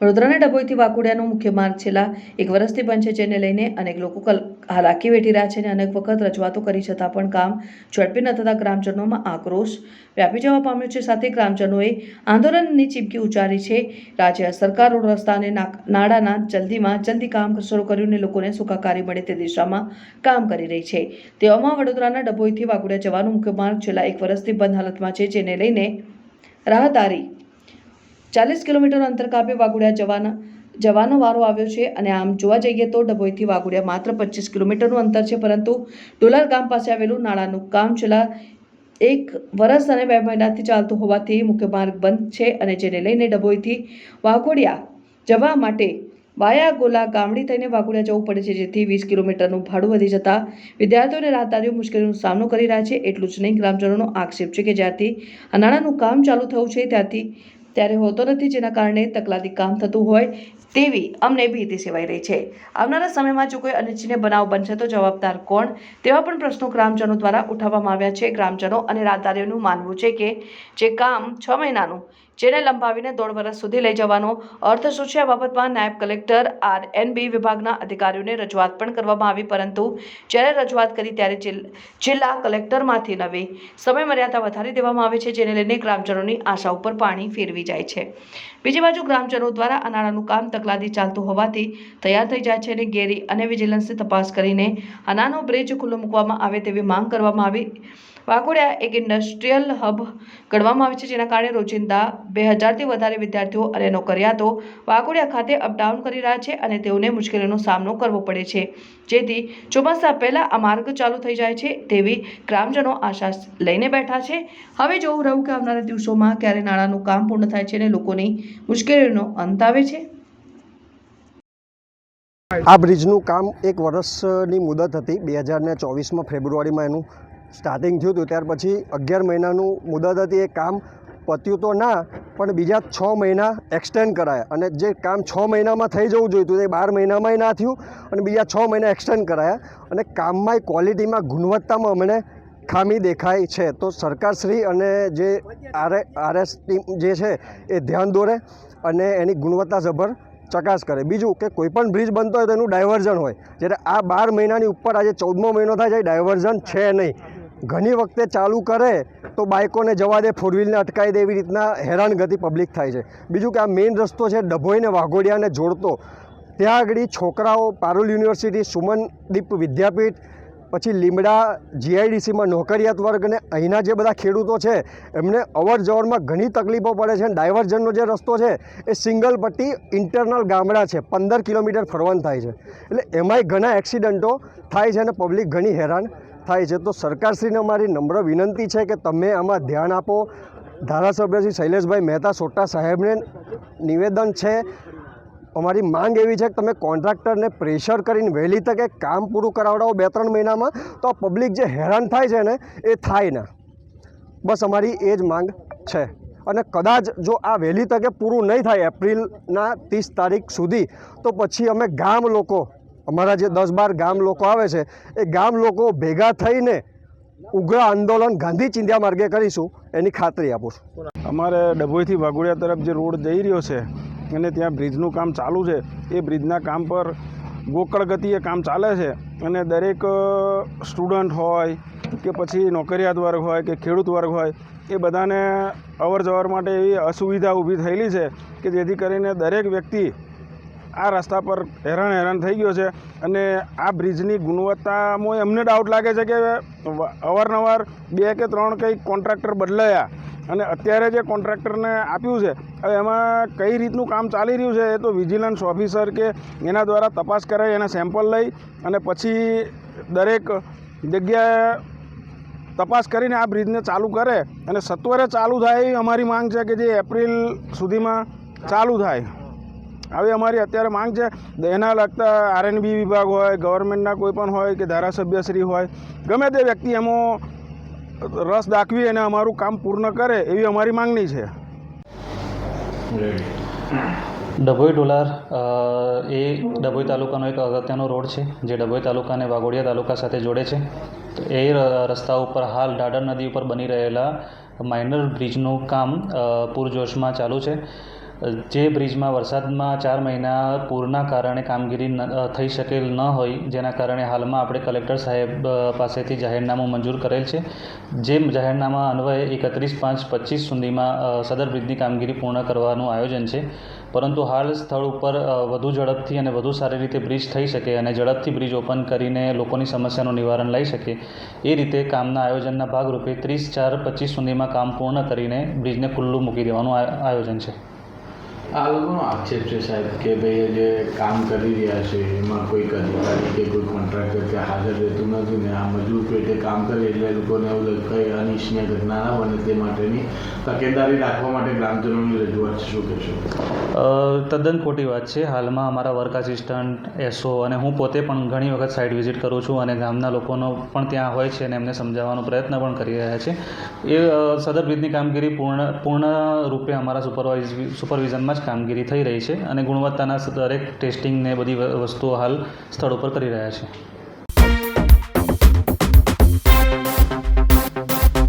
વડોદરાના ડભોઈથી વાકુડિયાનો મુખ્ય માર્ગ છેલ્લા એક વર્ષથી બંધ છે, જેને લઈને અનેક લોકો હાલાકી વેઠી રહ્યા છે અને અનેક વખત રજૂઆતો કરી છતાં પણ કામ ઝડપી ન થતાં ગ્રામજનોમાં આક્રોશ વ્યાપી જવા પામ્યો છે. સાથે ગ્રામજનોએ આંદોલનની ચીમકી ઉચ્ચારી છે. રાજ્ય સરકાર રોડ રસ્તા અને નાડાના જલ્દીમાં જલ્દી કામ શરૂ કર્યું અને લોકોને સુખાકારી મળે તે દિશામાં કામ કરી રહી છે. તેવામાં વડોદરાના ડભોઈથી વાઘોડિયા જવાનો મુખ્ય માર્ગ છેલ્લા એક વર્ષથી બંધ હાલતમાં છે, જેને લઈને રાહદારી ચાલીસ કિલોમીટર અંતર કાપી વાઘોડિયા જવાના, જવાનો વારો આવ્યો છે અને આમ જોવા જઈએ તો ડભોઈથી વાઘોડિયા માત્ર પચીસ કિલોમીટરનું અંતર છે, પરંતુ ડોલાર ગામ પાસે આવેલું નાળાનું કામ છેલ્લા એક વર્ષ અને બે મહિનાથી ચાલતું હોવાથી મુખ્ય માર્ગ બંધ છે અને જેને લઈને ડભોઈથી વાઘોડિયા જવા માટે વાયા ગોલા ગામડી થઈને વાઘોડિયા જવું પડે છે, જેથી વીસ કિલોમીટરનું ભાડું વધી જતાં વિદ્યાર્થીઓને રાહદારીઓ મુશ્કેલીનો સામનો કરી રહ્યા છે. એટલું જ નહીં, ગ્રામજનોનો આક્ષેપ છે કે જ્યારથી આ નાણાંનું કામ ચાલુ થયું છે ત્યારથી ત્યારે હોતો નથી જેના કારણે તકલાદી કામ થતું હોય તેવી અમને ભીતિ સેવાઈ રહી છે. આવનારા સમયમાં જો કોઈ અનિચ્છનીય બનાવ બનશે તો જવાબદાર કોણ? તેવા પણ પ્રશ્નો ગ્રામજનો દ્વારા ઉઠાવવામાં આવ્યા છે. ગ્રામજનો અને રાહદારીઓનું માનવું છે કે જે કામ છ મહિનાનું જેને લંબાવીને દોઢ વર્ષ સુધી લઈ જવાનો અર્થ શું છે આ બાબતમાં નાયબ કલેક્ટર આર એન બી વિભાગના અધિકારીઓને રજૂઆત પણ કરવામાં આવી, પરંતુ જ્યારે રજૂઆત કરી ત્યારે જિલ- જિલ્લા કલેક્ટરમાંથી નવી સમયમર્યાદા વધારી દેવામાં આવે છે, જેને લઈને ગ્રામજનોની આશા ઉપર પાણી ફેરવી જાય છે. બીજી બાજુ ગ્રામજનો દ્વારા અનાળાનું કામ તકલાદી ચાલતું હોવાથી તૈયાર થઈ જાય છે અને ગેરી અને વિજિલન્સની તપાસ કરીને અનાનો નાનો બ્રિજ ખુલ્લો મૂકવામાં આવે તેવી માંગ કરવામાં આવી. વાઘોડિયા એક ઇન્ડસ્ટ્રીયલ હબ ગણવામાં આવે છે. જેના કારણે રોજિંદા બે હજારથી વધારે વિદ્યાર્થીઓ અને નોકરિયાતો વાઘોડિયા ખાતે અપડાઉન કરી રહ્યા છે અને તેઓને મુશ્કેલીનો સામનો કરવો પડે છે. જેથી ચોમાસા પહેલાં આ માર્ગ ચાલુ થઈ જાય છે તેવી ગ્રામજનો આશા લઈને બેઠા છે. હવે જોવું રહ્યું કે આવનારા દિવસોમાં ક્યારે નાણાંનું કામ પૂર્ણ થાય છે અને લોકોની મુશ્કેલીનો અંત આવે છે. આ બ્રિજનું કામ એક વર્ષની મુદત હતી. બે હજાર ને ચોવીસમાં ફેબ્રુઆરીમાં એનું સ્ટાર્ટિંગ થયું હતું, ત્યાર પછી અગિયાર મહિનાનું મુદત હતી, એ કામ પત્યું તો ના, પણ બીજા છ મહિના એક્સટેન્ડ કરાયા. અને જે કામ છ મહિનામાં થઈ જવું જોઈતું તે બાર મહિનામાંય ના થયું, અને બીજા છ મહિના એક્સટેન્ડ કરાયા. અને કામમાં ક્વોલિટીમાં ગુણવત્તામાં અમને ખામી દેખાય છે. તો સરકારશ્રી અને જે આર આરએસ ટીમ જે છે, એ ધ્યાન દોરે અને એની ગુણવત્તા જબર ચકાસ કરે. બીજું કે કોઈ પણ બ્રિજ બનતો હોય તો એનું ડાયવર્ઝન હોય. જ્યારે આ બાર મહિનાની ઉપર આજે ચૌદમો મહિનો થાય છે ડાયવર્ઝન છે નહીં. ઘણી વખતે ચાલુ કરે તો બાઇકોને જવા દે ફોર વ્હીલને અટકાવી દે એવી રીતના હેરાનગતિ પબ્લિક થાય છે. બીજું કે આ મેઇન રસ્તો છે ડભોઈને વાઘોડિયાને જોડતો. ત્યાં આગળ છોકરાઓ પારુલ યુનિવર્સિટી, સુમનદીપ વિદ્યાપીઠ, પછી લીમડા, જીઆઈડીસીમાં નોકરિયાત વર્ગ અને અહીંના જે બધા ખેડૂતો છે, એમને અવર જવરમાં ઘણી તકલીફો પડે છે. ડાયવર્ઝનનો જે રસ્તો છે, એ સિંગલ પટ્ટી ઇન્ટરનલ ગામડા છે, પંદર કિલોમીટર ફરવાનું થાય છે. એટલે એમાંય ઘણા એક્સિડન્ટો થાય છે અને પબ્લિક ઘણી હેરાન થાય છે તો સરકારશ્રીને અમારી નમ્ર વિનંતી છે કે તમે આમાં ધ્યાન આપો. ધારાસભ્ય શ્રી શૈલેષભાઈ મહેતા સોટા સાહેબને નિવેદન છે. અમારી માંગ એવી છે કે તમે કોન્ટ્રાક્ટરને પ્રેશર કરીને વહેલી તકે કામ પૂરું કરાવડાવો બે ત્રણ મહિનામાં, તો પબ્લિક જે હેરાન થાય છે ને, એ થાય ના. બસ અમારી એ જ માંગ છે. અને કદાચ જો આ વહેલી તકે પૂરું નહીં થાય એપ્રિલના ત્રીસ તારીખ સુધી, તો પછી અમે ગામ લોકો અમારા જે દસ બાર ગામ લોકો આવે છે, એ ગામ લોકો ભેગા થઈને ઉગ્ર આંદોલન ગાંધી ચિંધ્યા માર્ગે કરીશું, એની ખાતરી આપું છું. અમારે ડભોઈથી વાઘોડિયા તરફ જે રોડ જઈ રહ્યો છે, અને ત્યાં બ્રિજનું કામ ચાલુ છે, એ બ્રિજના કામ પર ગોકળ ગતિએ કામ ચાલે છે, અને દરેક સ્ટુડન્ટ હોય, કે પછી નોકરિયાત વર્ગ હોય, કે ખેડૂત વર્ગ હોય, એ બધાને અવર જવર માટે એવી અસુવિધા ઊભી થયેલી છે, કે જેથી કરીને દરેક વ્યક્તિ આ રસ્તા પર હેરાન હેરાન થઈ ગયો છે અને આ બ્રિજની ગુણવત્તામાં એમને ડાઉટ લાગે છે કે અવારનવાર બે કે ત્રણ કંઈક કોન્ટ્રાક્ટર બદલાયા. અને અત્યારે જે કોન્ટ્રાક્ટરને આપ્યું છે, હવે એમાં કઈ રીતનું કામ ચાલી રહ્યું છે એ તો વિજિલન્સ ઓફિસર કે એના દ્વારા તપાસ કરાવી એના સેમ્પલ લઈ અને પછી દરેક જગ્યાએ તપાસ કરીને આ બ્રિજને ચાલુ કરે. અને સત્વરે ચાલુ થાય એ અમારી માંગ છે કે જે એપ્રિલ સુધીમાં ચાલુ થાય. આવી અમારી અત્યારે માંગ છે, એના લગતા આરએનબી વિભાગ હોય ગવર્મેન્ટના કોઈ પણ હોય કે ધારાસભ્યશ્રી હોય, ગમે તે વ્યક્તિ એમાં રસ દાખવી અને અમારું કામ પૂર્ણ કરે એવી અમારી માંગણી છે. ડભોઈ ડોલાર એ ડભોઈ તાલુકાનો એક અગત્યનો રોડ છે, જે ડભોઈ તાલુકાને વાઘોડિયા તાલુકા સાથે જોડે છે. તો એ રસ્તા ઉપર હાલ ડાડર નદી ઉપર બની રહેલા માઇનર બ્રિજનું કામ પૂરજોશમાં ચાલુ છે. જે બ્રિજમાં વરસાદમાં ચાર મહિના પૂરના કારણે કામગીરી થઈ શકેલ ન હોય, જેના કારણે હાલમાં આપણે કલેક્ટર સાહેબ પાસેથી જાહેરનામું મંજૂર કરેલ છે. જે જાહેરનામા અન્વયે એકત્રીસ પાંચ પચીસ સુધીમાં સદર બ્રિજની કામગીરી પૂર્ણ કરવાનું આયોજન છે. પરંતુ હાલ સ્થળ ઉપર વધુ ઝડપથી અને વધુ સારી રીતે બ્રિજ થઈ શકે અને ઝડપથી બ્રિજ ઓપન કરીને લોકોની સમસ્યાનું નિવારણ લઈ શકે, એ રીતે કામના આયોજનના ભાગરૂપે ત્રીસ ચાર પચીસ સુધીમાં કામ પૂર્ણ કરીને બ્રિજને ખુલ્લું મૂકી દેવાનું આયોજન છે. આ લોકોનો આક્ષેપ છે સાહેબ કે ભાઈ જે કામ કરી રહ્યા છે, એમાં કોઈક અધિકારી કે કોઈ કોન્ટ્રાક્ટર કે હાજર રહેતું નથી ને આ મજૂર પેટે કામ કરે એટલે લોકોને એવું કંઈ અનિચ્છનીય ઘટના ના બને તે માટેની તકેદારી રાખવા માટે ગ્રામજનોની રજૂઆત છે શું કહેશો? તદ્દન ખોટી વાત છે. હાલમાં અમારા વર્ક આસિસ્ટન્ટ એસઓ અને હું પોતે પણ ઘણી વખત સાઇટ વિઝિટ કરું છું અને ગામના લોકોનો પણ ત્યાં હોય છે અને એમને સમજાવવાનો પ્રયત્ન પણ કરી રહ્યા છે. એ સદર બ્રિજની કામગીરી પૂર્ણ પૂર્ણ રૂપે અમારા સુપરવાઇઝ સુપરવિઝનમાં જ કામગીરી થઈ રહી છે અને ગુણવત્તાના દરેક ટેસ્ટિંગ ને બધી વસ્તુઓ હાલ સ્થળ ઉપર કરી રહ્યા છે.